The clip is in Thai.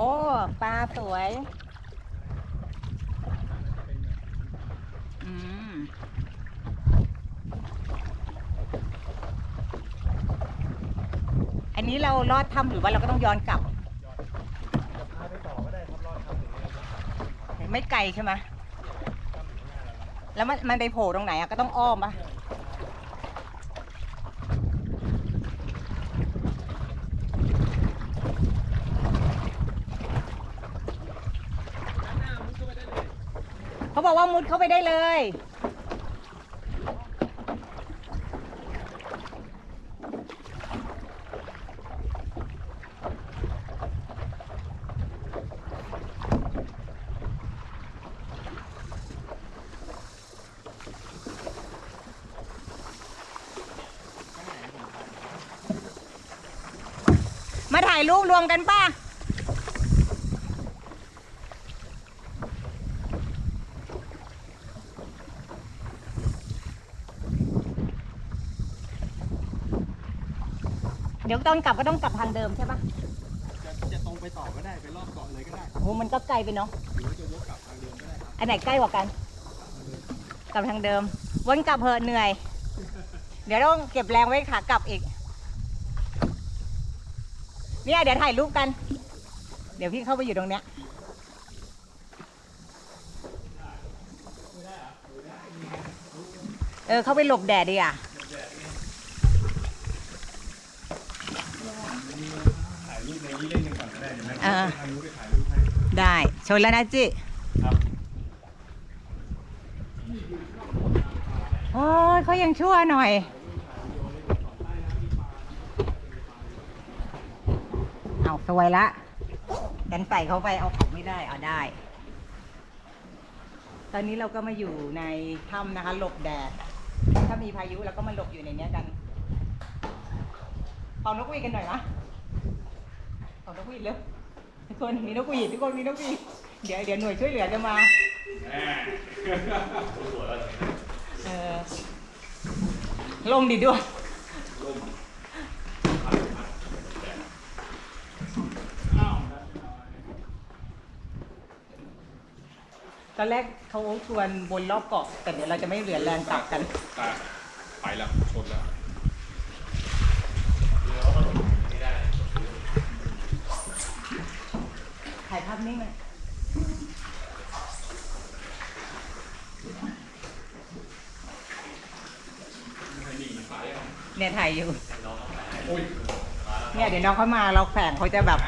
อ้ ปลาสวย อืม อันนี้เราลอดถ้ำหรือว่าเราก็ต้องย้อนกลับ จะพาไปต่อก็ได้ครับรอดครับถึงไม่ไกลใช่ไหมแล้วมันมันไปโผล่ตรงไหนอะก็ต้องอ้อมปะ เขาบอกว่ามุดเข้าไปได้เลย มาถ่ายรูปรวมกันป่ะ ดี๋ยวตอนกลับก็ต้องกลับทางเดิมใช่ปะจะจะตรงไปต่อก็ได้ไปรอบเกาะเลยก็ได้โอ้มันก็ไกลไปเนาะหรือว่าจะวกกลับทางเดิมก็ได้ครับอันไหนใกล้กว่ากัน กลับทางเดิม วนกลับเพอะเหนื่อย เดี๋ยวต้องเก็บแรงไว้ขากลับอีก เนี่ยเดี๋ยวถ่ายรูปกัน เดี๋ยวพี่เข้าไปอยู่ตรงเนี้ยเออเข้าไปหลบแดดดีอะ ในนี้เล่นกันก่อนก็ได้เดี๋ยวแม่อ่าทางนู้นไปถ่ายรูปให้ได้ชนแล้วนะจิครับโอ้ยเขายังชั่วหน่อย เอาสวยละกันใส่เขาไปเอาของไม่ได้เอาได้ ตอนนี้เราก็มาอยู่ในถ้ำนะคะ หลบแดด ถ้ามีพายุเราก็มาหลบอยู่ในเนี้ยกันเป่านกหวีดกันหน่อยนะ เป่านกหวีดเร็วทุกคนมีนกหวีดทุกคนมีนกหวีดเดี๋ยวเดี๋ยวหน่วยช่วยเหลือจะมาเออลงดิด้วยตอนแรกเขาชวนบนรอบเกาะแต่เดี๋ยวเราจะไม่เหลือแรงกลับกัน ไปแล้วชนแล้ว ถ่ายภาพนิ่งหน่อยเนี่ยถ่ายอยู่อุ้ยเนี่ยเดี๋ยวน้องเขามาเราแฝงเขาจะแบบ